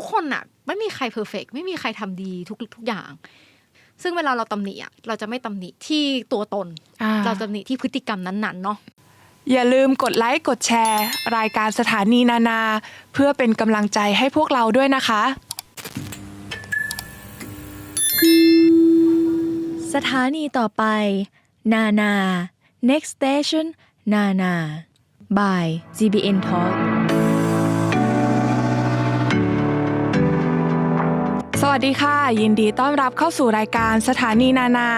ทุกคนอะไม่มีใครเพอร์เฟกไม่มีใครทำดีทุกทุกอย่าง ซึ่งเวลาเราตำหนิอะเราจะไม่ตำหนิที่ตัวตนอ่าเราจะตำหนิที่พฤติกรรมนั้นๆเนาะอย่าลืมกดไลค์กดแชร์ รายการสถานีนานา เพื่อเป็นกำลังใจให้พวกเราด้วยนะคะ สถานีต่อไป นานา next station นานา by GBN Talk วัสดีค่ะ ยินดีต้อนรับเข้าสู่รายการสถานีนานา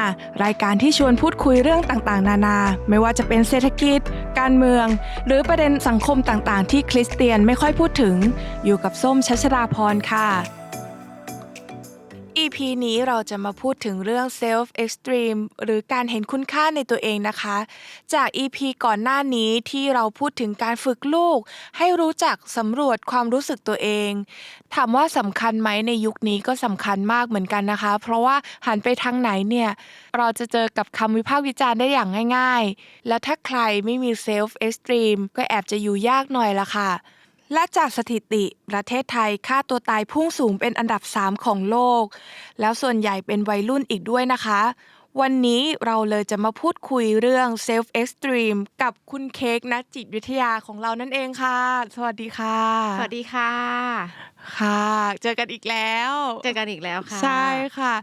รายการที่ชวนพูดคุยเรื่องต่างๆ นานา ไม่ว่าจะเป็นเศรษฐกิจ การเมือง หรือประเด็นสังคมต่างๆ ที่คริสเตียนไม่ค่อยพูดถึง อยู่กับส้มชัชราพรค่ะ EP นี้เราจะมาพูดถึงเรื่อง self extreme หรือการเห็นคุณค่าในตัวเองนะคะ จาก EP ก่อนหน้านี้ที่เราพูดถึงการฝึกลูก ให้รู้จักสำรวจความรู้สึกตัวเอง ถามว่าสำคัญไหมในยุคนี้ก็สำคัญมากเหมือนกันนะคะ เพราะว่าหันไปทางไหนเนี่ย เราจะเจอกับคำวิพากษ์วิจารณ์ได้อย่างง่าย ๆ และถ้าใครไม่มี self extreme ก็แอบจะอยู่ยากหน่อยละค่ะ และจากสถิติ ประเทศไทยค่าตัวตายพุ่งสูงเป็นอันดับ 3 ของโลก แล้วส่วนใหญ่เป็นวัยรุ่นอีกด้วยนะคะ วันนี้เราเลยจะมาพูดคุยเรื่อง self extreme กับคุณเค้กนักจิตวิทยาของเรานั่นเองค่ะ สวัสดีค่ะ สวัสดีค่ะ ค่ะ เจอกันอีกแล้ว เจอกันอีกแล้วค่ะ ใช่ค่ะ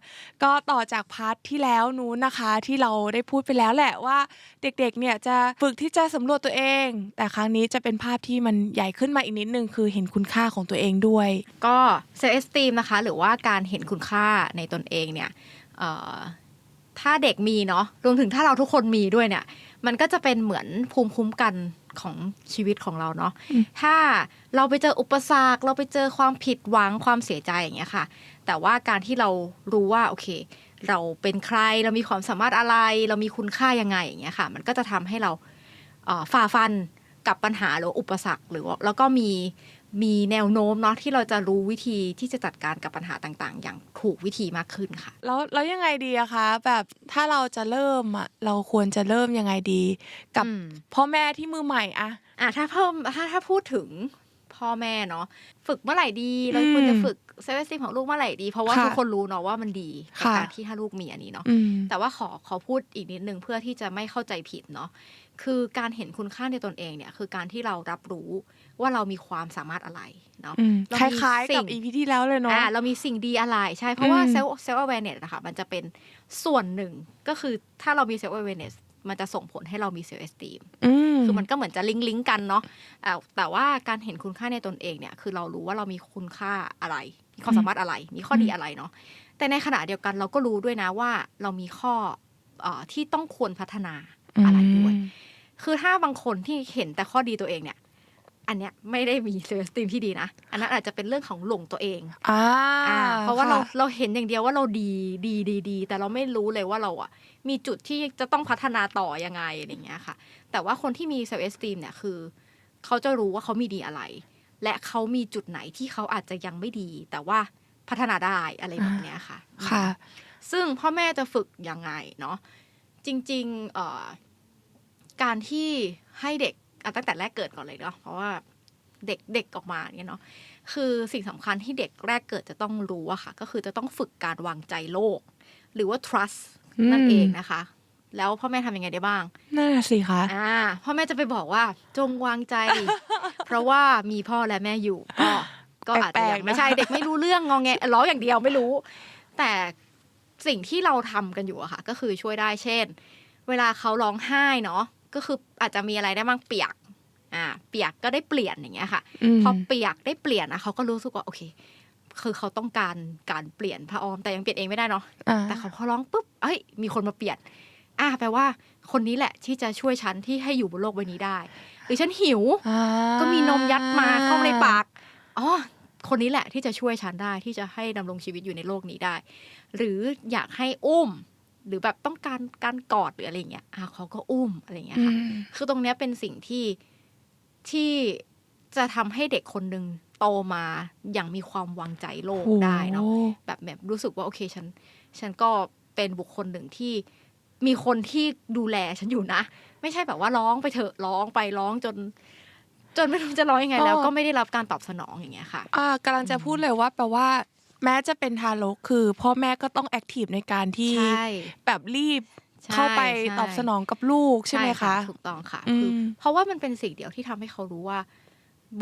ก็ต่อจากพาร์ทที่แล้วนู้นนะคะที่เราได้พูดไปแล้วแหละว่า เด็กๆเนี่ยจะฝึกที่จะสำรวจตัวเอง แต่ครั้งนี้จะเป็นภาพที่มันใหญ่ขึ้นมาอีกนิดนึงคือเห็นคุณค่าของตัวเองด้วย ก็เซลล์เอสตีมนะคะ หรือว่าการเห็นคุณค่าในตนเองเนี่ยเอ่อ ถ้าเด็กมีเนาะรวมถึงถ้าเราทุกคนมีด้วยเนี่ย มันก็จะเป็นเหมือนภูมิคุ้มกันของชีวิตของเราเนาะอืมถ้าเราไปเจออุปสรรคเราไปเจอความผิดหวังความเสียใจอย่างเงี้ยค่ะ แต่ว่าการที่เรารู้ว่าโอเค เราเป็นใครเรามีความสามารถอะไร เรามีคุณค่ายังไงอย่างเงี้ยค่ะ มันก็จะทำให้เราเอ่อฝ่าฟันกับปัญหาหรืออุปสรรคหรือว่าแล้วก็มี มีแนวโน้มเนาะที่เราจะรู้วิธีที่จะจัดการกับปัญหาต่างๆ อย่างถูกวิธีมากขึ้นค่ะ แล้วแล้วยังไงดีอะคะแบบถ้าเราจะเริ่มอะเราควรจะเริ่มยังไงดี กับอืมพ่อแม่ที่มือใหม่อะอะถ้าเพิ่มถ้าถ้าพูดถึง พ่อแม่เนาะฝึกเมื่อไหร่ดีเราควรจะฝึกเซเว่นซีของลูกเมื่อไหร่ดี เพราะว่าค่ะทุกคนรู้เนาะว่ามันดีกับค่ะการที่ถ้าลูกมีอันนี้เนาะอืมแต่ว่าขอขอพูดอีกนิดนึงเพื่อที่จะไม่เข้าใจผิดเนาะคือการเห็นคุณค่าในตนเองเนี่ย คือการที่เรารับรู้ว่าเรามีความสามารถอะไรเนาะอืมเราคมีล้ายๆกับสิ่งอีพีที่แล้วเลยเนาะอ่าเรามีสิ่งดีอะไรใช่ เพราะว่าอืมเซลเซล awareness นะคะมันจะเป็นส่วนหนึ่งก็คือถ้าเรามีเซล awareness มันจะส่งผลให้เรามี self esteem อืมคือมันก็เหมือนจะลิงก์ลิงก์กันเนาะอ่าแต่ว่าการเห็นคุณค่าในตนเองเนี่ย คือเรารู้ว่าเรามีคุณค่าอะไร มีความสามารถอะไร มีข้อดีอะไรเนาะ แต่ในขณะเดียวกันเราก็รู้ด้วยนะว่าเรามีข้อเอ่อที่ต้องควรพัฒนาอะไรด้วย คือถ้าบางคนที่เห็นแต่ข้อดีตัวเองเนี่ยอันเนี้ยไม่ได้มีเซลล์สตีมที่ดีนะ อันนั้นอาจจะเป็นเรื่องของหลงตัวเองอ่าอ่าเพราะว่าเราค่เราเห็นอย่างเดียวว่าเราดีดีดีดี แต่เราไม่รู้เลยว่าเราอะ มีจุดที่จะต้องพัฒนาต่อยังไงอะไรอย่างเงี้ยค่ะ แต่ว่าคนที่มีเซลล์เอสตีมเนี่ยคือ เขาจะรู้ว่าเขามีดีอะไร และเขามีจุดไหนที่เขาอาจจะยังไม่ดี แต่ว่าพัฒนาได้อะไรแบบเนี้ยค่ะ ค่ะ ซึ่งพ่อแม่จะฝึกยังไงเนาะจริงๆเอ่อการที่ให้เด็กเอาตั้งแต่แรกเกิดก่อนเลยเนาะเพราะว่าเด็กเด็กออกมาเนี่ยเนาะคือสิ่งสำคัญที่เด็กแรกเกิดจะต้องรู้อะค่ะ ก็คือจะต้องฝึกการวางใจโลก หรือว่า trust อืม นั่นเองนะคะ แล้วพ่อแม่ทำยังไงได้บ้างนั่นน่ะสิคะอ่าพ่อแม่จะไปบอกว่าจงวางใจ เพราะว่ามีพ่อและแม่อยู่ก็ก็อาจจะยังไม่ใช่เด็กไม่รู้เรื่องงองแงร้องอย่างเดียวไม่รู้ แต่สิ่งที่เราทำกันอยู่อะค่ะ ก็คือช่วยได้เช่น เวลาเขาร้องไห้เนาะก็คืออาจจะมีอะไรได้บ้างเปียก อ่า เปียกก็ได้เปลี่ยนอย่างเงี้ยค่ะมพอเปียกได้เปลี่ยนนะเขาก็รู้สึกว่าโอเค คือเขาต้องการการเปลี่ยนผ้าอ้อมแต่ยังเปลี่ยนเองไม่ได้เนาะอ่าแต่เขาพอร้องปุ๊บเอ้ยมีคนมาเปลี่ยนอ่าแปลว่าคนนี้แหละที่จะช่วยฉันที่ให้อยู่บนโลกใบนี้ได้ หรือฉันหิวอ่าก็มีนมยัดมาเข้าในปากอ๋อคนนี้แหละที่จะช่วยฉันได้ที่จะให้ดำรงชีวิตอยู่ในโลกนี้ได้ หรืออยากให้อุ้ม หรือแบบต้องการการกอดหรืออะไรอย่างเงี้ยอ่าเขาก็อุ้มอะไรอย่างเงี้ยอืค่ะมคือตรงเนี้ยเป็นสิ่งที่ที่จะทำให้เด็กคนหนึ่ง โตมาอย่างมีความวางใจโลกได้เนาะโอ้แบบแบบรู้สึกว่าโอเคฉัน ฉันก็เป็นบุคคลหนึ่งที่มีคนที่ดูแลฉันอยู่นะ ไม่ใช่แบบว่าร้องไปเถอะร้องไปร้องจนจจนไม่รู้จะร้องยังไงแล้วอ๋อก็ไม่ได้รับการตอบสนองอย่างเงี้ยค่ะ อ่ากำลังจะพูดเลยว่าแปลว่าแม้จะเป็นทารกคือพ่อแม่ก็ต้องแอคทีฟในการที่ใช่แบบรีบใช่เข้าไปใช่ตอบสนองกับลูกใช่ไหมคะถูกต้องค่ะอืมคือเพราะว่ามันเป็นสิ่งเดียวที่ทำให้เขารู้ว่า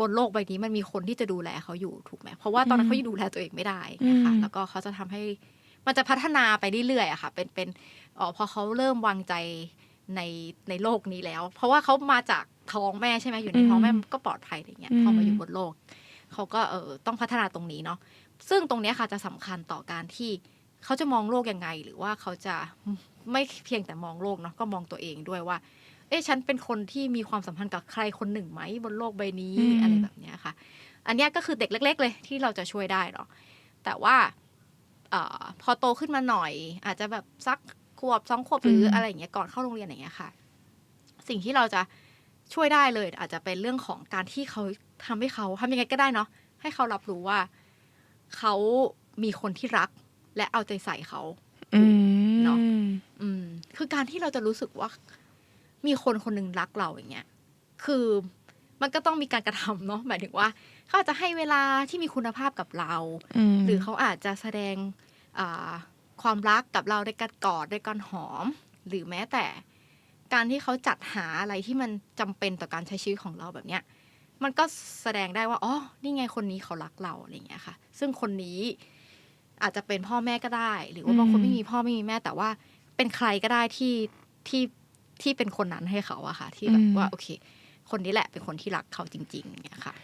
บนโลกใบนี้มันมีคนที่จะดูแลเขาอยู่ถูกไหมเพราะว่าตอนนั้นเขายังดูแลตัวเองไม่ได้นะคะอืมแล้วก็เขาจะทำให้มันจะพัฒนาไปเรื่อยๆอะค่ะ เป็นเป็นอ๋อพอเขาเริ่มวางใจในในโลกนี้แล้ว เพราะว่าเขามาจากท้องแม่ใช่ไหมอยู่ในท้องแม่ก็ปลอดภัยอะไรเงี้ยพอมาอยู่บนโลกเขาก็เออต้องพัฒนาตรงนี้เนาะซึ่งตรงเนี้ยค่ะจะสำคัญต่อการที่เขาจะมองโลกยังไง หรือว่าเขาจะไม่เพียงแต่มองโลกเนาะก็มองตัวเองด้วยว่า เอ๊ะฉันเป็นคนที่มีความสัมพันธ์กับใครคนหนึ่งไหมบนโลกใบนี้อืมอะไรแบบเนี้ยค่ะ อันเนี้ยก็คือเด็กเล็ก ๆ เลยที่เราจะช่วยได้เนาะแต่ว่าเออพอโตขึ้นมาหน่อย อาจจะแบบสักขวบสองขวบหรืออะไรอย่างเงี้ยก่อนเข้าโรงเรียนอย่างเงี้ยค่ะ สิ่งที่เราจะช่วยได้เลย อาจจะเป็นเรื่องของการที่เขาทำให้เขาทำยังไงก็ได้เนาะให้เขารับรู้ว่าเขามีคนที่รัก และเอาใจใส่เขาอืมเนาะอืม คือการที่เราจะรู้สึกว่า มีคนคนหนึ่งรักเราอย่างเงี้ยคือมันก็ต้องมีการกระทำเนาะหมายถึงว่าเขาอาจจะให้เวลาที่มีคุณภาพกับเรามหรือเขาอาจจะแสดงอ่าความรักกับเราในการกอดในการหอม หรือแม้แต่การที่เขาจัดหาอะไรที่มันจำเป็นต่อการใช้ชีวิตของเราแบบเนี้ยมันก็แสดงได้ว่าอ๋อนี่ไงคนนี้เขารักเราอะไรอย่างเงี้ยค่ะ ซึ่งคนนี้อาจจะเป็นพ่อแม่ก็ได้ หรือว่าบางคนไม่มีพ่อไม่มีแม่แต่ว่าเป็นใครก็ได้ที่ที่ ที่เป็นคนนั้นให้เขาอะค่ะ ที่แบบว่าโอเค คนนี้แหละเป็นคนที่รักเขาจริงๆอย่างเงี้ยค่ะ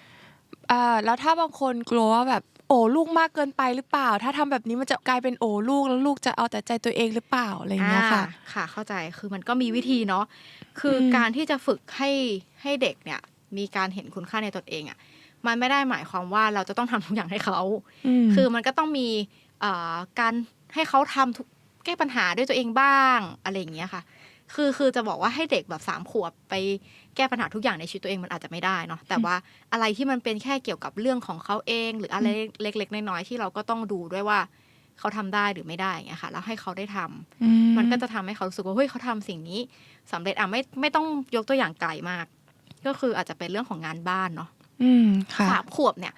อ่าแล้วถ้าบางคนกลัวว่าแบบโอ้ลูกมากเกินไปหรือเปล่า ถ้าทำแบบนี้มันจะกลายเป็นโอ้ลูกแล้วลูกจะเอาแต่ใจตัวเองหรือเปล่าอะไรอย่างเงี้ยค่ะอ่าค่ะเข้าใจคือมันก็มีวิธีเนาะคืออมการที่จะฝึกให้ให้เด็กเนี่ย มีการเห็นคุณค่าในตนเองอะ่ะมันไม่ได้หมายความว่าเราจะต้องทำทุกอย่างให้เขามคือมันก็ต้องมีเอ่อการให้เขาทำทุกแก้ปัญหาด้วยตัวเองบ้างอะไรอย่างเงี้ยค่ะ คือคือจะบอกว่าให้เด็กแบบสามขวบไปแก้ปัญหาทุกอย่างในชีวิตตัวเองมันอาจจะไม่ได้เนาะแต่ว่าอะไรที่มันเป็นแค่เกี่ยวกับเรื่องของเขาเอง หรืออะไรเล็ก ๆ น้อยๆที่เราก็ต้องดูด้วยว่าเขาทำได้หรือไม่ได้อย่างเงี้ยค่ะ แล้วให้เขาได้ทำอืมันก็จะทำให้เขารู้สึกว่าเฮ้ยเขาทำสิ่งนี้สำเร็จอะไม่ไม่ต้องยกตัวอย่างไกลมาก ก็คืออาจจะเป็นเรื่องของงานบ้านเนาะอืมค่ะสามขวบเนี่ย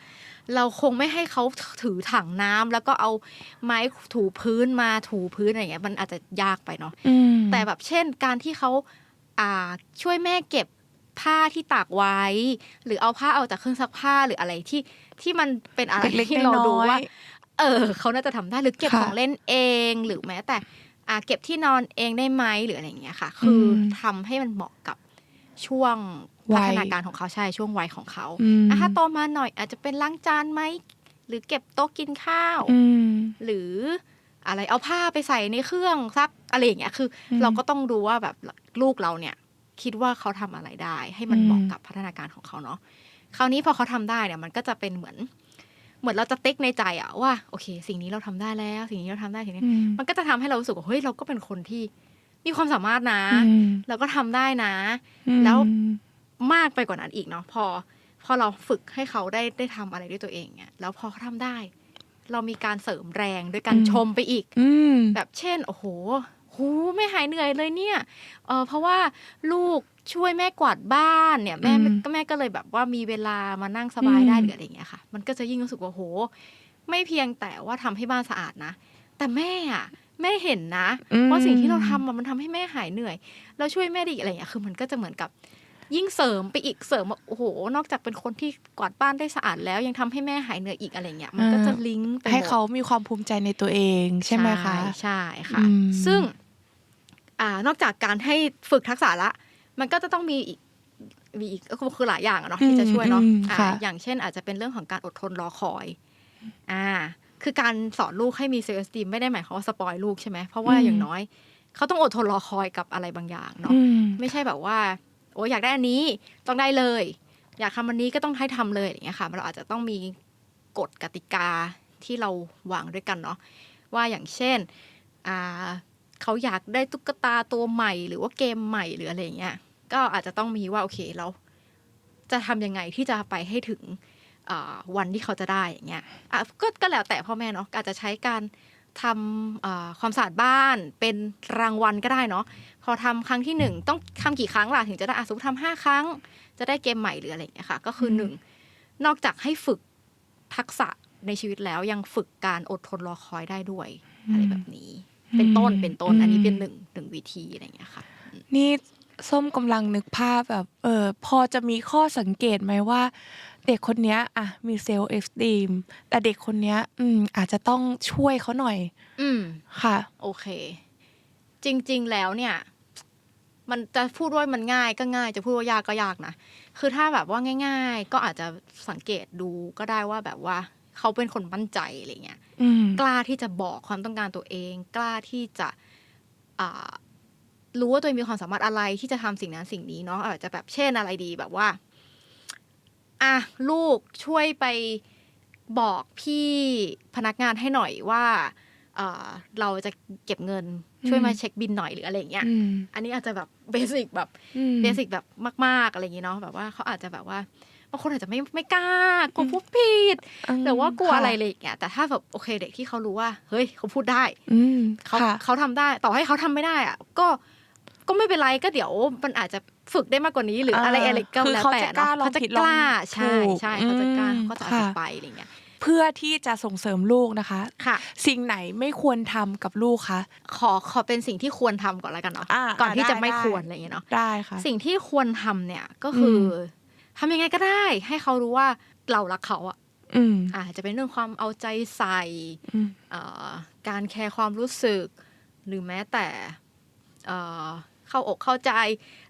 เราคงไม่ให้เขาถือถังน้ำแล้วก็เอาไม้ถูพื้นมาถูพื้นอะไรอย่างเงี้ยมันอาจจะยากไปเนาะอืมแต่แบบเช่น การที่เขาอ่าช่วยแม่เก็บผ้าที่ตากไว้ หรือเอาผ้าเอาจากเครื่องซักผ้าหรืออะไรที่ที่มันเป็นอะไรเล็กๆที่เราดูน้อยๆว่า เออเขาน่าจะทำได้หรือเก็บค่ะของเล่นเองหรือแม้แต่อ่าเก็บที่นอนเองได้ไหมหรืออะไรอย่างเงี้ยค่ะ คืออมทำให้มันเหมาะกับ ช่วงวัพัยฒนาการของเขาใช่ช่วงวัยของเขาอืมอะถ้าโตมาหน่อย อาจจะเป็นล้างจานไหมหรือเก็บโต๊ะกินข้าวอืมหรืออะไรเอาผ้าไปใส่ในเครื่องซักอะไรอย่างเงี้ยคืออืมเราก็ต้องดูว่าแบบลูกเราเนี่ย คิดว่าเขาทำอะไรได้ ให้มันเหมาะอืมกับพัฒนาการของเขาเนาะคราวนี้พอเขาทำได้เนี่ย มันก็จะเป็นเหมือน เหมือนเราจะติ๊กในใจอะว่าโอเค สิ่งนี้เราทำได้แล้ว สิ่งนี้เราทำได้สิ่งนี้อืมมันก็จะทำให้เรารู้สึกว่าเฮ้ยเราก็เป็นคนที่ มีความสามารถนะอืมเราก็ทำได้นะอืมแล้วมากไปกว่านั้นอีกเนาะพอ พอเราฝึกให้เขาได้ได้ทำอะไรด้วยตัวเองเนี่ยแล้วพอเขาทำได้ เรามีการเสริมแรงด้วยการชมไปอีกอืมแบบเช่น โอ้โหหูไม่หายเหนื่อยเลยเนี่ยเออเพราะว่าลูกช่วยแม่กวาดบ้านเนี่ย แม่อืมก็แม่ก็เลยแบบว่ามีเวลามานั่งสบายได้อืมหรืออะไรอย่างเงี้ยค่ะ มันก็จะยิ่งรู้สึกว่าโห ไม่เพียงแต่ว่าทำให้บ้านสะอาดนะ แต่แม่อะ แม่เห็นนะอืมว่าสิ่งที่เราทำอะมันทำให้แม่หายเหนื่อย แล้วช่วยแม่ไดอีกอะไรอย่างเงี้ยคือมันก็จะเหมือนกับ ยิ่งเสริมไปอีกเสริมว่าโอ้โห นอกจากเป็นคนที่กวาดบ้านได้สะอาดแล้ว ยังทำให้แม่หายเหนื่อยอีกอะไรเงี้ยมันก็จะลิงก์ไปมดให้เขามีความภูมิใจในตัวเองใช่ไหมคะใช่ใช่ค่ะอืมซึ่งอ่านอกจากการให้ฝึกทักษะละ มันก็จะต้องมีอีกมีอีกก็คือหลายอย่างอะเนาะที่จะช่วยเนาะอืมอ่าค่ะอย่างเช่น อาจจะเป็นเรื่องของการอดทนรอคอย อ่า คือการสอนลูกให้มีเซลล์สตีมไม่ได้หมายความว่าสปอยลูกใช่ไหมเพราะว่าอืมอย่างน้อย เขาต้องอดทนรอคอยกับอะไรบางอย่างเนาะอืมไม่ใช่แบบว่า โอ้อยากได้อันนี้ต้องได้เลย อยากทำอันนี้ก็ต้องให้ทำเลยอย่างเงี้ยค่ะเราอาจจะต้องมีกฎกติกาที่เราวางด้วยกันเนาะว่าอย่างเช่นอ่าเขาอยากได้ตุ๊กตาตัวใหม่ หรือว่าเกมใหม่หรืออะไรอย่างเงี้ยก็อาจจะต้องมีว่าโอเคเราจะทำยังไงที่จะไปให้ถึงอ่า วันที่เขาจะได้อย่างเงี้ยอะก็ก็แล้วแต่พ่อแม่เนาะอาจจะใช้การทำอ่าความสะอาดบ้านเป็นรางวัลก็ได้เนาะพอทำครั้งที่หนึ่งต้องทำกี่ครั้งล่ะถึงจะได้อะสมมติทำห้าครั้ง จะได้เกมใหม่หรืออะไรอย่างเงี้ยค่ะ ก็คืออมหนึ่งนอกจากให้ฝึกทักษะในชีวิตแล้วยังฝึกการอดทนรอคอยได้ด้วยอะไรแบบนี้ เป็นต้นเป็นต้นอันนี้เป็นหนึ่งหนึ่งวิธีอะไรอย่างเงี้ยค่ะนี่ ส้มกำลังนึกภาพแบบเออพอจะมีข้อสังเกตไหมว่า เด็กคนเนี้ยอะมีเซลล์เอฟดีมแต่เด็กคนเนี้ย อืม อาจจะต้องช่วยเขาหน่อย อืม ค่ะ โอเค จริง ๆ แล้วเนี่ย มันจะพูดว่ามันง่ายก็ง่าย จะพูดว่ายากก็ยากนะ คือถ้าแบบว่าง่าย ๆ ก็อาจจะสังเกตดูก็ได้ว่าแบบว่า เขาเป็นคนมั่นใจอะไรเงี้ย อืม กล้าที่จะบอกความต้องการตัวเอง กล้าที่จะอ่า รู้ว่าตัวเองมีความสามารถอะไรที่จะทำสิ่งนั้นสิ่งนี้เนาะอาจจะแบบเช่นอะไรดีแบบว่าอะลูกช่วยไปบอกพี่พนักงานให้หน่อยว่าเอ่อเราจะเก็บเงินช่วยมาเช็คบินหน่อยหรืออะไรอย่างเงี้ยอืมอันนี้อาจจะแบบเบสิกแบบอืมเบสิกแบบมาก ๆอะไรอย่างงี้เนาะแบบว่าเขาอาจจะแบบว่าบางคนอาจจะไม่ไม่กล้ากลัวพูดผิดหรือว่ากลัวอะไรเลยอย่างเงี้ยแต่ถ้าแบบโอเคเด็กที่เขารู้ว่า เฮ้ยเขาพูดได้อืมเขาค่ะเขาทำได้ ต่อให้เขาทำไม่ได้อะก็ ก็ไม่เป็นไรก็เดี๋ยวมันอาจจะฝึกได้มากกว่านี้หรืออะไรอ่าอะไรก็คือแล้วเขาแต่จะกล้าเนาะลองเขาจะผิดกล้าลองใช่ถูกใช่เขาจะกล้าอืมเขาก็จะอาจจะค่ะไปอะไรอย่างเงี้ยเพื่อที่จะส่งเสริมลูกนะคะค่ะ สิ่งไหนไม่ควรทำกับลูกคะขอขอเป็นสิ่งที่ควรทำก่อนแล้วกันเนาะอ่าก่อนที่ได้จะไม่ได้ควรอะไรอย่างเงี้ยเนาะได้ค่ะสิ่งที่ควรทำเนี่ยก็คืออมทำยังไงก็ได้ ให้เขารู้ว่าเรารักเขาอะอืมอาจจะเป็นเรื่องความเอาใจใส่อืมเอ่อการแคร์ความรู้สึก หรือแม้แต่ เอ่อเข้าอกเข้าใจ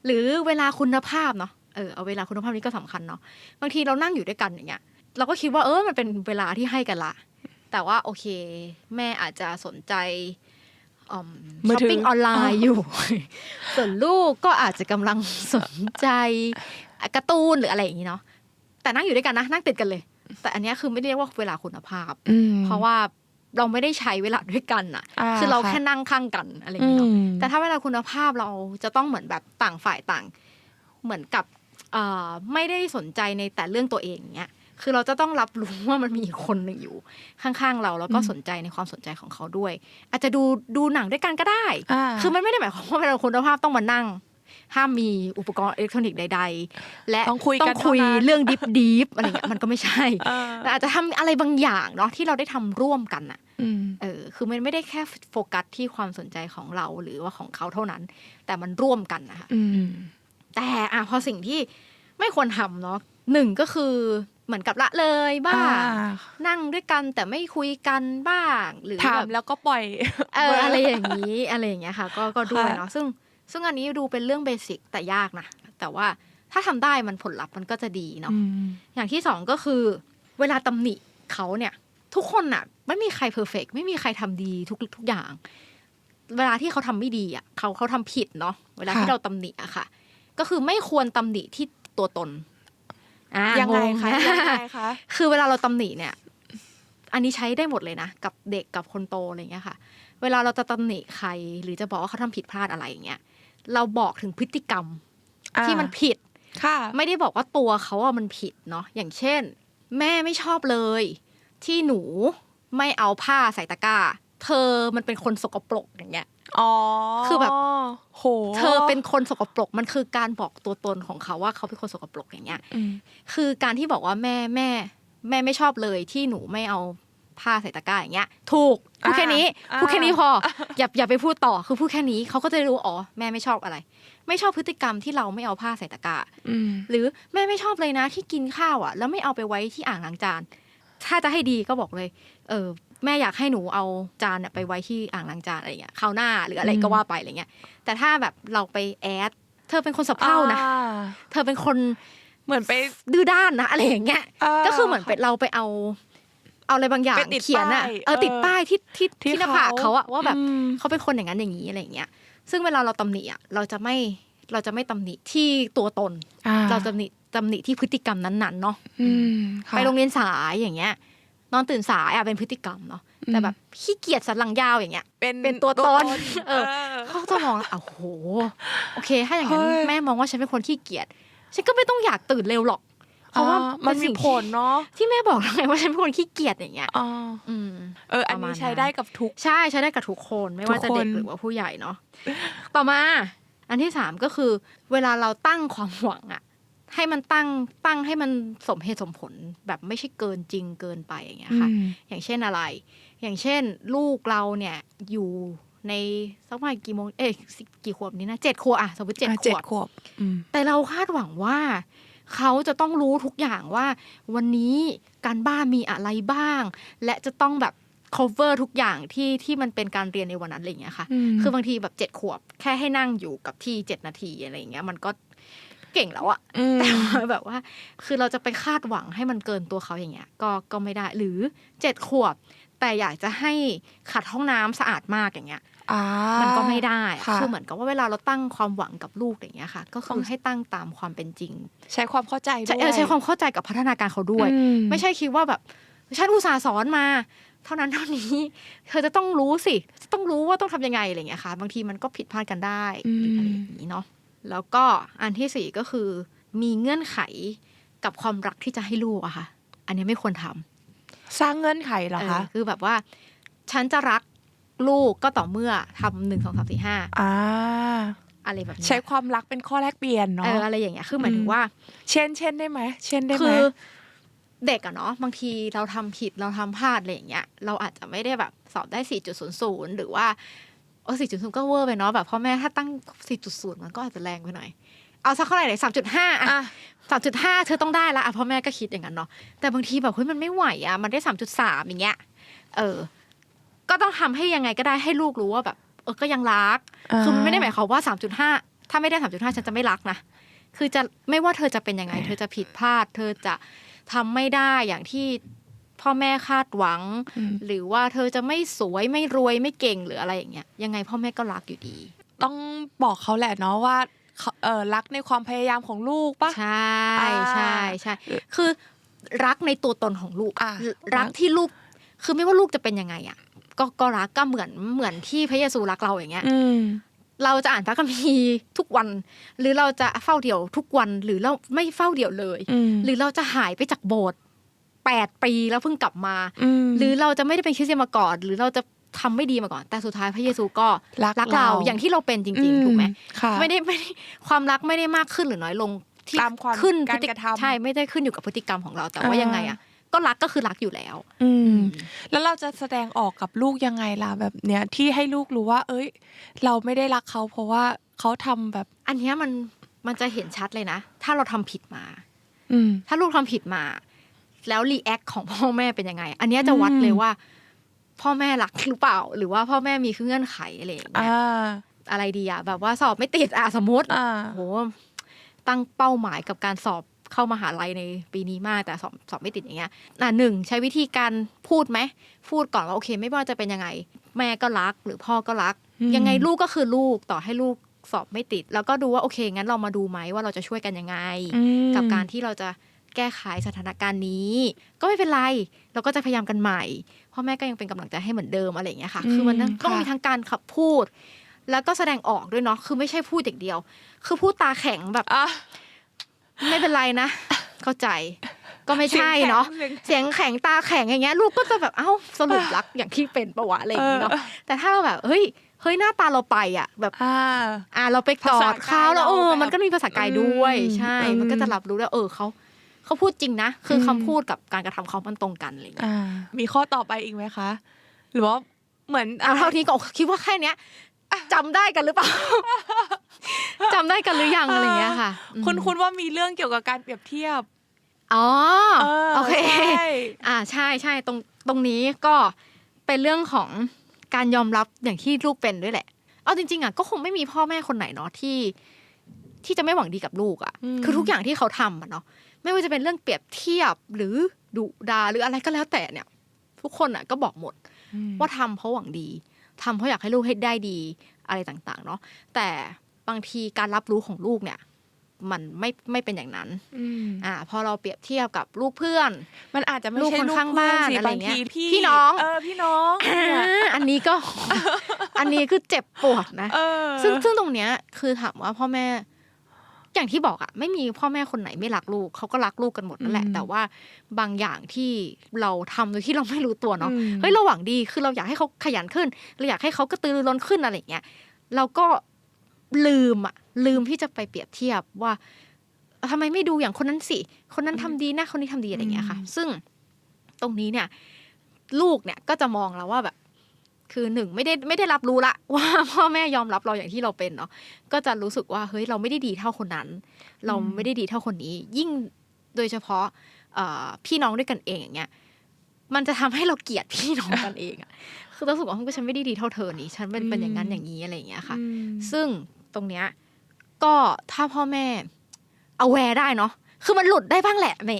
หรือเวลาคุณภาพเนาะเออเอาเวลาคุณภาพนี้ก็สำคัญเนาะบางทีเรานั่งอยู่ด้วยกันอย่างเงี้ยเราก็คิดว่าเออมันเป็นเวลาที่ให้กันละ แต่ว่าโอเค แม่อาจจะสนใจอืมมือช้อปถือปิ้งออนไลน์อยู่ ส่วนลูกก็อาจจะกำลังสนใจการ์ตูนหรืออะไรอย่างนี้เนาะแต่นั่งอยู่ด้วยกันนะนั่งติดกันเลย แต่อันเนี้ยคือไม่ได้เรียกว่าเวลาคุณภาพอืมเพราะว่า เราไม่ได้ใช้เวลาด้วยกันอะอ่าคือเราค่ะแค่นั่งข้างกันอะไรอย่างนี้เนาะอืมแต่ถ้าเวลาคุณภาพเราจะต้องเหมือนแบบต่างฝ่ายต่าง เหมือนกับเอ่อไม่ได้สนใจในแต่เรื่องตัวเองเนี้ยคือเราจะต้องรับรู้ว่ามันมีอีกคนหนึ่งอยู่ ข้างๆเราแล้วก็อืมสนใจในความสนใจของเขาด้วย อาจจะดูดูหนังด้วยกันก็ได้อ่าคือมันไม่ได้หมายความว่าเวลาคุณภาพต้องมานั่ง ห้ามมีอุปกรณ์อิเล็กทรอนิกส์ใด ๆ และต้องคุยกันต้องคุยเท่านั้นเรื่องดิบดีฟอะไรเงี้ยมันก็ไม่ใช่อ่าแต่อาจจะทำอะไรบางอย่างเนาะที่เราได้ทำร่วมกันอะอืมเออคือมันไม่ได้แค่โฟกัสที่ความสนใจของเราหรือว่าของเขาเท่านั้น แต่มันร่วมกันนะคะอืมแต่อะพอสิ่งที่ไม่ควรทำเนาะหนึ่งก็คือเหมือนกับละเลยบ้างอ่านั่งด้วยกันแต่ไม่คุยกันบ้าง หรือถามแบบแล้วก็ปล่อยเอออะไรอย่างนี้อะไรอย่างเงี้ยค่ะ ก็ก็ด้วยค่ะเนาะซึ่ง ซึ่งอันนี้ดูเป็นเรื่องเบสิกแต่ยากนะ แต่ว่าถ้าทำได้มันผลลัพธ์มันก็จะดีเนาะอืมอย่างที่สองก็คือ เวลาตำหนิเขาเนี่ย ทุกคนน่ะไม่มีใครเพอร์เฟกไม่มีใครทำดีทุกทุกอย่าง เวลาที่เขาทำไม่ดีอะเขาเขาทำผิดเนาะเวลาที่ค่ะเราตำหนิอะค่ะ ก็คือไม่ควรตำหนิที่ตัวตนอะยังไงงคะนะยังไงคะคือเวลาเราตำหนิเนี่ย อันนี้ใช้ได้หมดเลยนะกับเด็กกับคนโตอะไรเงี้ยค่ะ เวลาเราจะตำหนิใคร หรือจะบอกว่าเขาทำผิดพลาดอะไรอย่างเงี้ย เราบอกถึงพฤติกรรมที่มันผิดค่ะไม่ได้บอกว่าตัวเขาอะมันผิดเนาะอย่างเช่น แม่ไม่ชอบเลย ที่หนูไม่เอาผ้าใส่ตะกร้า เธอมันเป็นคนสกปรกอย่างเงี้ยอ๋อคือแบบโหเธอเป็นคนสกปรกมันคือการบอกตัวตนของเขาว่าเขาเป็นคนสกปรกอย่างเงี้ยอืมคือการที่บอกว่าแม่แม่ แม่ไม่ชอบเลยที่หนูไม่เอา ผ้าใส่ตะกร้าอย่างเงี้ย ถูกพูดแค่นี้อ่าพูดแค่นี้พออย่าอย่าไปพูดต่อคือพูดแค่นี้เขาก็จะรู้อ๋อแม่ไม่ชอบอะไร ไม่ชอบพฤติกรรมที่เราไม่เอาผ้าใส่ตะกร้าอืมหรือแม่ไม่ชอบเลยนะที่กินข้าวอะ แล้วไม่เอาไปไว้ที่อ่างล้างจาน ถ้าจะให้ดีก็บอกเลย เออแม่อยากให้หนูเอาจานเนี่ยไปไว้ที่อ่างล้างจานอะไรเงี้ยคราวหน้าหรืออะไรก็ว่าไปอะไรเงี้ย แต่ถ้าแบบเราไปแอดเธอเป็นคนสะเพร่านะอ่าเธอเป็นคนเหมือนไปดื้อด้านนะอะไรอย่างเงี้ยาก็คือเหมือนเป็นเราไปเอา เอาอะไรบางอย่างไปติดเขียนอะป้ายเออติดเออป้ายที่ที่ที่ที่หน้าผากเขาเขาอะว่าแบบอืมเขาเป็นคนอย่างนั้นอย่างนี้อะไรอย่างเงี้ย ซึ่งเวลาเราตำหนิอะเราจะไม่เราจะไม่ตำหนิที่ตัวตนอ่เราจะหนิตำหนิที่พฤติกรรมนั้นๆเนาะอืมค่ะไปโรงเรียนสายอย่างเงนอนตื่นสายอะเป็นพฤติกรรมเนาะแต่แบบขี้เกียจสันหลังยาวอย่างเงี้ย เป็นเป็นตัวตนเอเอออเขาจะมองอ้าวโห โอเค ถ้าอย่างนั้นเฮ้ยแม่มองว่าฉันเป็นคนขี้เกียจฉันก็ไม่ต้องอยากตื่นเร็วหรอก เพราะว่าอ่มันเป็มีสิ่งผลเนาะที่แม่บอกแล้วไงว่าฉันเป็นคนขี้เกียจอย่างเงี้ยอ่าอืมเออ อันประมานี้ณใช้นั้นได้กับทุกใช่ใช้ได้กับทุกคนไม่ว่าจะทุกคนเด็กหรือว่าผู้ใหญ่เนาะต่อมา อันที่สามก็คือ เวลาเราตั้งความหวังอะให้มันตั้งตั้งให้มันสมเหตุสมผลแบบไม่ใช่เกินจริงเกินไปอย่างเงี้ยค่ะอืมอย่างเช่นอะไร อย่างเช่น ลูกเราเนี่ยอยู่ในสักประมาณกี่โมงเอ๊ะสิกี่ขวบนี้นะเจ็ดขวบอะสมมติเจ็ดอะขเจ็ดวบขวบอืมแต่เราคาดหวังว่า เขาจะต้องรู้ทุกอย่างว่าวันนี้การบ้านมีอะไรบ้าง และจะต้องแบบ cover ทุกอย่างที่ที่มันเป็นการเรียนในวันนั้นอะไรอย่างเงี้ยค่ะอืมคือบางทีแบบเจ็ดขวบ แค่ให้นั่งอยู่กับที่เจ็ดนาทีอะไรอย่างเงี้ยมันก็เก่งแล้วอะอืมแต่ว่าแบบว่า คือเราจะไปคาดหวังให้มันเกินตัวเขาอย่างเงี้ย ก็ก็ไม่ได้หรือเจ็ดขวบ แต่อยากจะให้ขัดห้องน้ำสะอาดมากอย่างเงี้ยอ่า มันก็ไม่ได้อะค่ะคือเหมือนกับว่าเวลาเราตั้งความหวังกับลูกอย่างเงี้ยค่ะ ก็ต้คือองให้ตั้งตามความเป็นจริง ใช้ความเข้าใจด้ใช้วยเออใช้ความเข้าใจกับพัฒนาการเขาด้วยอืไม่ใช่คิดว่าแบบฉันอุตส่าห์สอนมา เท่านั้นเท่านี้ เธอจะต้องรู้สิต้องรู้ว่าต้องทำยังไงอะไรอย่างเงี้ยค่ะ บางทีมันก็ผิดพลาดกันได้หรืออะไรอย่างนี้เนาะแล้วก็อันที่สี่ก็คือ มีเงื่อนไขกับความรักที่จะให้ลูกอะค่ะ อันนี้ไม่ควรทำสร้างเงื่อนไขเหรอคะเออคือแบบว่า ฉันจะรัก ลูกก็ต่อเมื่อทำหนึ่งสองสามสี่ห้าอ่าอะไรแบบนี้ใช้ความรักเป็นข้อแลกเปลี่ยนเอเนาะออะไรอย่างเงี้ยคือหมายถึอืงมว่า เช่นเช่นได้ไหมเช่นได้ไหคืมอเด็กอะเนาะบางทีเราทำผิดเราทำพลาดอะไรอย่างเงี้ยเราอาจจะไม่ได้แบบสอบได้4.00หรือว่าเออ4.0ก็เวอร์ไปเนาะแบบพ่อแม่ถ้าตั้ง4.0มันก็อาจจะแรงไปหน่อย เอาสักเท่าไหร่เลย3.5อะอะ3.5เธอต้องได้ละอะพ่อแม่ก็คิดอย่างนั้นเนาะแต่บางทีแบบเฮ้ยมันไม่ไหวอะมันได้3.3อย่างเงี้ยเออ ก็ต้องทำให้ยังไงก็ได้ให้ลูกรู้ว่าแบบเออก็ยังรัก คือมันไม่ได้หมายความว่า3.5ถ้าไม่ได้3.5ฉันจะไม่รักนะคือจะไม่ว่าเธอจะเป็นยังไง เธอจะผิดพลาด เธอจะทำไม่ได้อย่างที่พ่อแม่คาดหวังอืมหรือว่าเธอจะไม่สวยไม่รวยไม่เก่งหรืออะไรอย่างเงี้ยยังไงพ่อแม่ก็รักอยู่ดี ต้องบอกเขาแหละเนาะว่าเขาเออรักในความพยายามของลูกปะใช่อ่าใช่ใช่คือรักในตัวตนของลูกอะรักที่ลูก คือไม่ว่าลูกจะเป็นยังไงอะ ก็ก็รักก็เหมือนเหมือนที่พระเยซูรักเราอย่างเงี้ยอืมเราจะอ่านพระคัมภีร์ทุกวัน หรือเราจะเฝ้าเดี่ยวทุกวันหรือเราไม่เฝ้าเดี่ยวเลยอืมหรือเราจะหายไปจากโบสถ์แปดปีแล้วเพิ่งกลับมามหรือเราจะไม่ได้เป็นคริสเตียนมาก่อน หรือเราจะทำไม่ดีมาก่อน แต่สุดท้ายพระเยซูก็รักรักเราเราอย่างที่เราเป็นจริง ๆ ถูกไหมค่ะไม่ได้ไม่ได้ความรักไม่ได้มากขึ้นหรือน้อยลงที่ตามความขึ้นการพฤติกระทำใช่ไม่ได้ขึ้นอยู่กับพฤติกรรมของเรา แต่ว่าอ่ายัยังไงอะ ก็รักก็คือรักอยู่แล้ว อืม แล้วเราจะแสดงออกกับลูกยังไงล่ะแบบเนี้ยที่ให้ลูกรู้ว่า เอ้ย เราไม่ได้รักเขาเพราะว่าเขาทำแบบ อันเนี้ยมันมันจะเห็นชัดเลยนะ ถ้าเราทำผิดมา อืม ถ้าลูกทำผิดมา แล้วรีแอคของพ่อแม่เป็นยังไง อันเนี้ยจะวัดอืมเลยว่า พ่อแม่รักหรือเปล่า หรือว่าพ่อแม่มีเงื่อนไขอะไรอย่างเงี้อ่ายอะไรดีอะแบบว่าสอบไม่ติดอะสมมติอ่าโหตั้งเป้าหมายกับการสอบ เข้ามหาลัยในปีนี้มากแต่สอบสอบไม่ติดอย่างเงี้ยอะหนึ่งใช้วิธีการพูดไหมพูดก่อนว่าโอเค ไม่ว่าจะเป็นยังไง แม่ก็รักหรือพ่อก็รักอืมยังไงลูกก็คือลูกต่อให้ลูกสอบไม่ติด แล้วก็ดูว่าโอเค งั้นเรามาดูไหมว่าเราจะช่วยกันยังไงอืมกับการที่เราจะแก้ไขสถานการณ์นี้ ก็ไม่เป็นไร เราก็จะพยายามกันใหม่พ่อแม่ก็ยังเป็นกำลังใจให้เหมือนเดิมอะไรอย่างเงี้ยค่ะ คือมันต้องอืมต้องค่ะมีทั้งการขับพูด แล้วก็แสดงออกด้วยเนาะคือไม่ใช่พูดอย่างเดียว คือพูดตาแข็งแบบอะ ไม่เป็นไรนะ เข้าใจก็ไม่ใช่เนาะสียงแข็งเสียงแข็งตาแข็งอย่างเงี้ยลูกก็จะแบบเอ้าสรุปรักอย่างที่เป็นปะวะอะไรอย่างงี้เนาะแต่ถ้าเราแบบเฮ้ยเฮ้ยหน้าตาเราไปอะ แบบอ่าอะเราไปกอภาษาดกายเขาแล้วเออเราแบบมันก็มีภาษากายด้วยอืมใช่อืมมันก็จะรับรู้แล้วเออเขาเขาพูดจริงนะ คืออมคำพูดกับการกระทำเขามันตรงกันอะไรอย่างเงี้ยอ่ามีข้อต่อไปอีกไหมคะ หรือว่าเหมือนเอาเท่าที่ก็คิดว่าแค่เนี้ย จำได้กันหรือเปล่าจำได้กันหรือยังอะไรอย่างเงี้ยค่ะอืมคุณคุณว่ามีเรื่องเกี่ยวกับการเปรียบเทียบอ๋อโอเคใช่อ่าใช่ใช่ตรงตรงนี้ก็เป็นเรื่องของการยอมรับอย่างที่ลูกเป็นด้วยแหละ เอาจริงๆอะก็คงไม่มีพ่อแม่คนไหนเนาะที่ที่จะไม่หวังดีกับลูกอะอืมคือทุกอย่างที่เขาทำอะเนาะไม่ว่าจะเป็นเรื่องเปรียบเทียบหรือดุดาหรืออะไรก็แล้วแต่เนี่ย ทุกคนอะก็บอกหมดอืมว่าทำเพราะหวังดี ทำเพราะอยากให้ลูกให้ได้ดีอะไรต่างๆ เนาะแต่บางทีการรับรู้ของลูกเนี่ยมันไม่ไม่เป็นอย่างนั้นอืมอ่า พอเราเปรียบเทียบกับลูกเพื่อน มันอาจจะไม่ลูกใช่คนลูกข้างเพื่อนบ้านสิอะไรบางเงี้ทียพี่พี่น้องเออพี่น้องอ่าอันนี้ก็ อันนี้คือเจ็บปวดนะเออซึ่งซึ่งตรงเนี้ยคือถามว่าพ่อแม่ อย่างที่บอกอะไม่มีพ่อแม่คนไหนไม่รักลูกเขาก็รักลูกกันหมดนั่นแหละ แต่ว่าบางอย่างที่เราทำโดยที่เราไม่รู้ตัวเนาะอืมเฮ้ยเราหวังดีคือเราอยากให้เขาขยันขึ้นเราอยากให้เขากระตือรือร้นขึ้นอะไรอย่างเงี้ยเราก็ลืมอะลืมที่จะไปเปรียบเทียบว่าทำไมไม่ดูอย่างคนนั้นสิคนนั้นทำดีนะคนนี้ทำดีอะไรอย่างเงี้ยค่ะ ซึ่งตรงนี้เนี่ย ลูกเนี่ยก็จะมองเราว่าแบบ คือหนึ่งไม่ได้ไม่ได้รับรู้ละว่าพ่อแม่ยอมรับเราอย่างที่เราเป็นเนาะก็จะรู้สึกว่าเฮ้ยเราไม่ได้ดีเท่าคนนั้น เราไม่ได้ดีเท่าคนนี้ ยิ่งโดยเฉพาะเอ่อพี่น้องด้วยกันเองอย่างเงี้ยมันจะทำให้เราเกลียดพี่น้องกันเองอะคือรู้สึกว่าฉันไม่ได้ดีเท่าเธอนี่ฉันเป็นเป็นอย่างนั้นอย่างนี้อะไรอย่างเงี้ยค่ะอืมซึ่งตรงเนี้ยก็ถ้าพ่อแม่เอาแวร์ได้เนาะ คือมันหลุดได้บ้างแหละแหม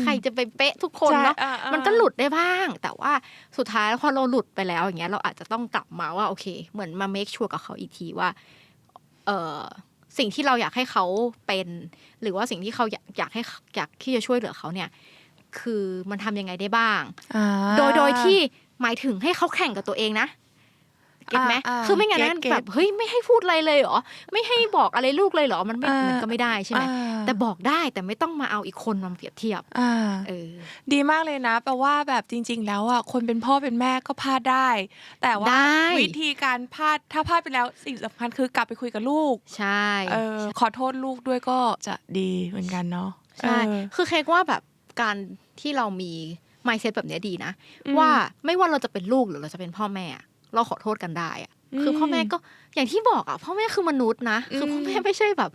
ใครจะไปเป๊ะทุกคนเนาะใช่อ่าอ่ามัมันก็หลุดได้บ้าง แต่ว่าสุดท้ายพอเราหลุดไปแล้วอย่างเงี้ยเราอาจจะต้องกลับมาว่าโอเค เหมือนมาเมคชัวร์กับเขาอีกทีว่า เออสิ่งที่เราอยากให้เขาเป็น หรือว่าสิ่งที่เขาอยากอยากให้อยากที่จะช่วยเหลือเขาเนี่ย คือมันทำยังไงได้บ้างอ่าโดยโดยที่หมายถึงให้เขาแข่งกับตัวเองนะ เก็ตไหมอ่าอ่าคือไม่งั้นเก็ตนั้นเก็ตแบบเฮ้ยไม่ให้พูดอะไรเลยเหรอไม่ให้บอกอะไรลูกเลยเหรอมันไม่อ่ามัมันก็ไม่ได้ใช่ไหมอ่าแต่บอกได้แต่ไม่ต้องมาเอาอีกคนมาเปรียบเทียบอ่าเออดีมากเลยนะแปลว่าแบบจริง ๆ แล้วอะคนเป็นพ่อเป็นแม่ก็พลาดได้ แต่ว่าได้วิธีการพลาดถ้าพลาดไปแล้วสิ่งสำคัญคือกลับไปคุยกับลูก ใช่เออขอโทษลูกด้วยก็จะดีเหมือนกันเนาะใช่เออคือเค้กว่าแบบการที่เรามี mindset แบบเนี้ยดีนะอืมว่าไม่ว่าเราจะเป็นลูกหรือเราจะเป็นพ่อแม่อะ เราขอโทษกันได้อะอืมคือพ่อแม่ก็อย่างที่บอกอะพ่อแม่คือมนุษย์นะคือพ่อแม่ไม่ใช่แบบ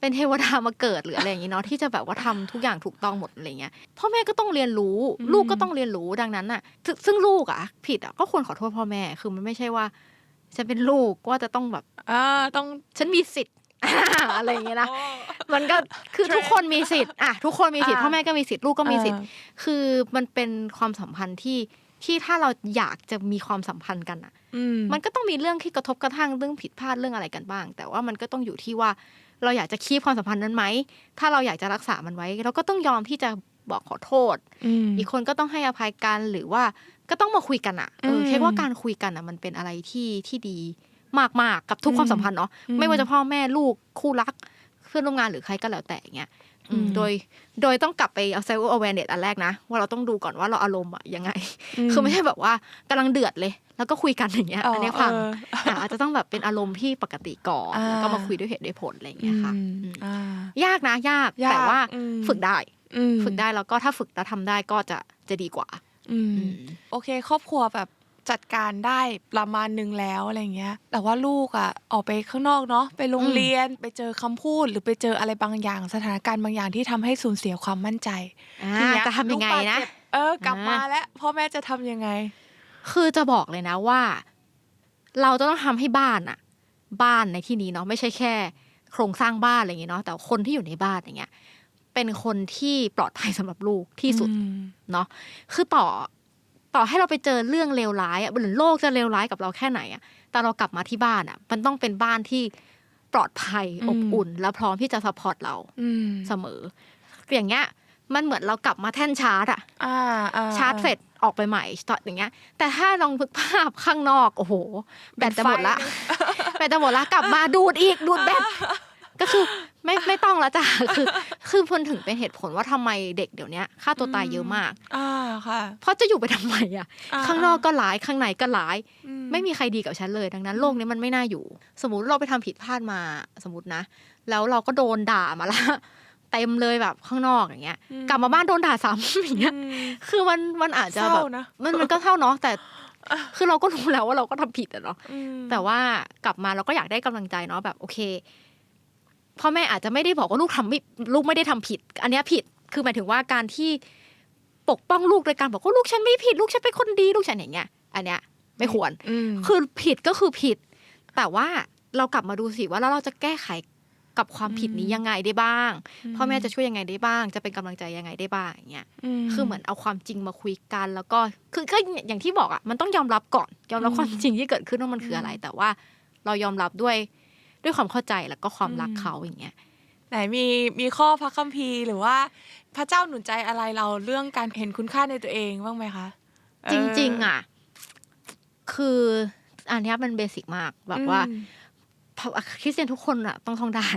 เป็นเทวดามาเกิดหรืออะไรอย่างงี้เนาะที่จะแบบว่าทำทุกอย่างถูกต้องหมดอะไรเงี้ยพ่อแม่ก็ต้องเรียนรู้อืมลูกก็ต้องเรียนรู้ดังนั้นอะซึ่งซึ่งลูกอะ ผิดอะก็ควรขอโทษพ่อแม่คือมันไม่ใช่ว่าฉันเป็นลูกว่าจะต้องแบบอ่าต้องฉันมีสิทธิ์อะไรอย่างเงี้ยนะโอ้มันก็คือทุกคนมีสิทธิ์อะทุกคนมีสิทธิ์อ่าพ่อแม่ก็มีสิทธิ์ลูกก็มีสิทธิ์อ่าคือมันเป็นความสัมพันธ์ที่ ที่ถ้าเราอยากจะมีความสัมพันธ์กันอะอืมมันก็ต้องมีเรื่องที่กระทบกระทั่งเรื่องผิดพลาดเรื่องอะไรกันบ้าง แต่ว่ามันก็ต้องอยู่ที่ว่าเราอยากจะคีบความสัมพันธ์นั้นไหม ถ้าเราอยากจะรักษามันไว้ เราก็ต้องยอมที่จะบอกขอโทษอืมอีกคนก็ต้องให้อภัยกันหรือว่าก็ต้องมาคุยกันอะเอออืมเช็คว่าการคุยกันอะ มันเป็นอะไรที่ที่ดีมากๆกับทุกความสัมพันธ์เนาะอืมไม่ว่าจะพ่อแม่ลูกคู่รัก เพื่อนร่วมงานหรือใครก็แล้วแต่อย่างเงี้ยอืมอืม โดย โดยต้องกลับไปเอา self awareness อันแรกนะ ว่าเราต้องดูก่อนว่าเราอารมณ์อะยังไง คือไม่ใช่แบบว่ากำลังเดือดเลย แล้วก็คุยกันอย่างเงี้ยอ๋ออัอันนี้ฟังเอออะอาจจะต้องแบบเป็นอารมณ์ที่ปกติก่อนอ่าแล้วก็มาคุยด้วยเหตุด้วยผลอะไรอย่างเงี้ยค่ะอืมอืมอ่ายากนะยากยากแต่ว่าอืมฝึกได้อืมฝึกได้แล้วก็ถ้าฝึกแล้วทำได้ก็จะจะดีกว่าอืมอืมโอเค ครอบครัวแบบ จัดการได้ประมาณหนึ่งแล้วอะไรเงี้ย แต่ว่าลูกอะออกไปข้างนอกเนาะไปโรงอืมเรียนไปเจอคำพูด หรือไปเจออะไรบางอย่าง สถานการณ์บางอย่างที่ทำให้สูญเสียความมั่นใจอ่าทีเนี้จะทำยังไงลูกบาดนะ เจ็บเออกลับอ่ามมาแล้วพ่อแม่จะทำยังไง คือจะบอกเลยนะว่า เราจะต้องทำให้บ้านอะบ้านในที่นี้เนาะไม่ใช่แค่ โครงสร้างบ้านอะไรอย่างเงี้ยเนาะแต่คนที่อยู่ในบ้านอย่างเงี้ย เป็นคนที่ปลอดภัยสำหรับลูกที่สุดอืมเนาะ คือต่อ ต่อให้เราไปเจอเรื่องเลวร้ายอะหรือโลกจะเลวร้ายกับเราแค่ไหนอะแต่เรากลับมาที่บ้านอะมันต้องเป็นบ้านที่ปลอดภัยอบอุ่น และพร้อมที่จะซัพพอร์ตเราอืมเสมออย่างเงี้ยมันเหมือนเรากลับมาแท่นชาร์จอะอ่าอ่ชาร์จเสร็จออกไปใหม่สตาร์ทอย่างเงี้ย แต่ถ้าลองพึกภาพข้างนอก โอ้โห แบตจะหมดละ แบตจะหมดละกลับมาดูดอีกดูดแบต ก็คือไม่ไม่ต้องละจ้ะคือ คือพนถึงเป็นเหตุผลว่าทำไมเด็กเดี๋ยวนี้ฆ่าตัวตายเยอะมากอ่าค่ะ เพราะจะอยู่ไปทำไมอะอ่ข้างนอกก็ร้ายข้างในก็ร้ายอืไม่มีใครดีกับฉันเลยดังนั้นโลกนี้มันไม่น่าอยู่ สมมุติเราไปทำผิดพลาดมาสมมตินะ แล้วเราก็โดนด่ามาละเต็มเลยแบบข้างนอกอย่างเงี้ยอืมกลับมาบ้านโดนด่าซ้ำอย่างเงี้ยอืมคือมันมันอาจจะเศร้าแบบนะมันมันก็เท่าเนาะแต่คือเราก็รู้แล้วว่าเราก็ทำผิดอะเนาะอืมแต่ว่ากลับมาเราก็อยากได้กำลังใจเนาะแบบโอเค พ่อแม่อาจจะไม่ได้บอกว่าลูกทำไม่ลูกไม่ได้ทำผิด อันเนี้ยผิดคือหมายถึงว่าการที่ปกป้องลูกโดยการบอกว่าลูกฉันไม่ผิด ลูกฉันเป็นคนดีลูกฉันอย่างเงี้ย อันเนี้ยไม่ควรอืมคือผิดก็คือผิด แต่ว่าเรากลับมาดูสิว่าแล้วเราจะแก้ไขกับความผิดนี้ยังไงได้บ้าง พ่อแม่จะช่วยยังไงได้บ้าง จะเป็นกำลังใจยังไงได้บ้างอย่างเงี้ยคือเหมือนเอาความจริงมาคุยกัน แล้วก็คือก็อย่างที่บอกอะมันต้องยอมรับก่อน ยอมรับอืมความจริงที่เกิดขึ้นว่ามันคืออะไร แต่ว่าเรายอมรับด้วย ด้วยความเข้าใจแล้วก็ความรักอืมเขาอย่างเงี้ยไหนมีมีข้อพระคัมภีร์หรือว่าพระเจ้าหนุนใจอะไรเราเรื่องการเห็นคุณค่าในตัวเองบ้างไหมคะ จริง ๆ อะ คืออันเนี้ยมันเบสิกมากแบบว่าอืมคริสเตียนทุกคนอะต้องท่องได้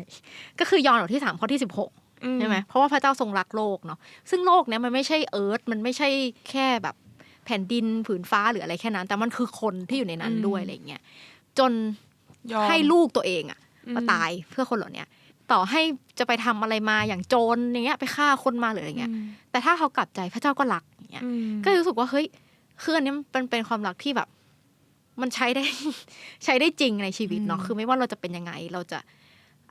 ก็คือยอห์นบทที่สามข้อที่สิบหกอืใช่ไหมเพราะว่าพระเจ้าทรงรักโลกเนาะซึ่งโลกเนี้ยมันไม่ใช่เอิร์ธมันไม่ใช่แค่แบบแผ่นดินผืนฟ้าหรืออะไรแค่นั้น แต่มันคือคนที่อยู่ในนั้นด้วยอะไรเงี้ยจนยอม ให้ลูกตัวเองอะออืมมาตายเพื่อคนเหล่าเนี้ยต่อให้จะไปทำอะไรมาอย่างโจรอย่างเงี้ย ไปฆ่าคนมาหรืออะไรเงี้ย แต่ถ้าเขากลับใจพระเจ้าก็รักอย่างเงี้ยอืมก็รู้สึกว่าเฮ้ยคืออันนี้มันเป็นความรักที่แบบ มันใช้ได้ใช้ได้จริงในชีวิตเนาะคือไม่ว่าเราจะเป็นยังไง เราจะ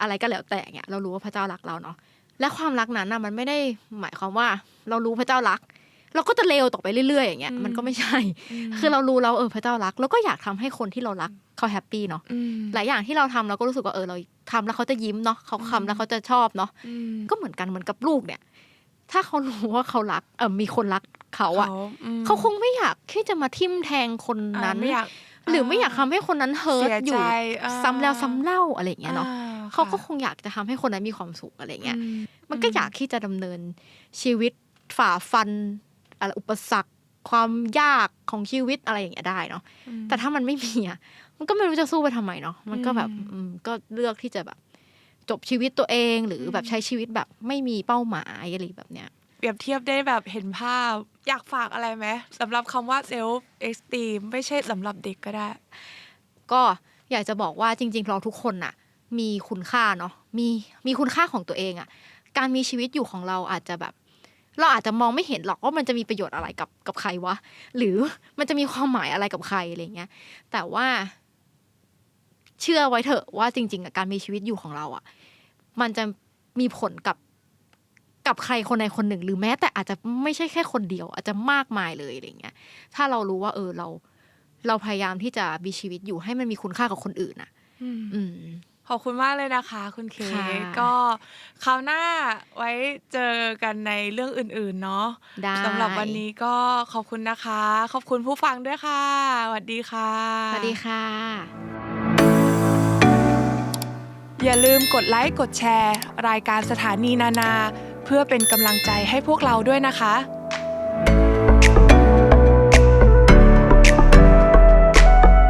อะไรก็แล้วแต่เนี่ยเรารู้ว่าพระเจ้ารักเราเนาะและความรักนั้นน่ะมันไม่ได้หมายความว่า เรารู้พระเจ้ารัก เราก็จะเลวต่อไปเรื่อยๆอย่างเงี้ย มันก็ไม่ใช่ คือเรารู้แล้วเออพระเจ้ารัก แล้วก็อยากทำให้คนที่เรารัก เขาแฮปปี้เนาะอืมหลายอย่างที่เราทำเราก็รู้สึกว่าเออเราทำแล้วเขาจะยิ้มเนาะเขาทำแล้วเขาจะชอบเนาะอืมก็เหมือนกันเหมือนกับลูกเนี่ย ถ้าเขารู้ว่าเขารักเออมีคนรักเขาอะอืมเขาคงไม่อยากที่จะมาทิ่มแทงคนอ่านั้นไม่อยากหรือไม่อยากทำให้คนนั้นเฮิร์ตเสียอใจยู่อ่าซ้ำแล้วซ้ำเล่าอะไรอย่างเงี้ยเนาะอ่เขาก็ค่ะคงอยากจะทำให้คนนั้นมีความสุขอะไรเงี้ยอืมมันก็อยากที่จะดำเนินชีวิตฝ่าฟันอะไรอุปสรรค ความยากของชีวิตอะไรอย่างเงี้ยได้เนาะอืมแต่ถ้ามันไม่มีอะมันก็ไม่รู้จะสู้ไปทำไมเนาะมันก็แบบอืมอืมก็เลือกที่จะแบบ จบชีวิตตัวเองหรืออมแบบใช้ชีวิตแบบไม่มีเป้าหมายอะไรแบบเนี้ยเปรียบเทียบได้แบบเห็นภาพอยากฝากอะไรไหมสำหรับคำว่า self esteem ไม่ใช่สำหรับเด็กก็ได้ ก็อยากจะบอกว่าจริงๆเราทุกคนน่ะ มีคุณค่าเนาะมีมีคุณค่าของตัวเองอะ่ะ การมีชีวิตอยู่ของเราอาจจะแบบ เราอาจจะมองไม่เห็นหรอกว่ามันจะมีประโยชน์อะไรกับกับใครวะ หรือมันจะมีความหมายอะไรกับใครอะไรเงี้ย แต่ว่าเชื่อไว้เถอะว่าจริงๆอะการมีชีวิตอยู่ของเราอะ่ะ มันจะมีผลกับกับใครคนใดคนหนึ่ง หรือแม้ แต่อาจจะไม่ใช่แค่คนเดียว อาจจะมากมายเลยอะไรเงี้ย ถ้าเรารู้ว่า เออเรา เราพยายามที่จะมีชีวิตอยู่ให้มันมีคุณค่ากับคนอื่นอะ อืม ขอบคุณมากเลยนะคะ คุณเคค่ะ ก็คราวหน้าไว้เจอกันในเรื่องอื่นๆเนาะได้สำหรับวันนี้ก็ขอบคุณนะคะ ขอบคุณผู้ฟังด้วยค่ะสวัสดีค่ะ สวัสดีค่ะ อย่าลืมกดไลค์กดแชร์ รายการสถานีนานา เพื่อเป็นกำลังใจให้พวกเราด้วยนะคะ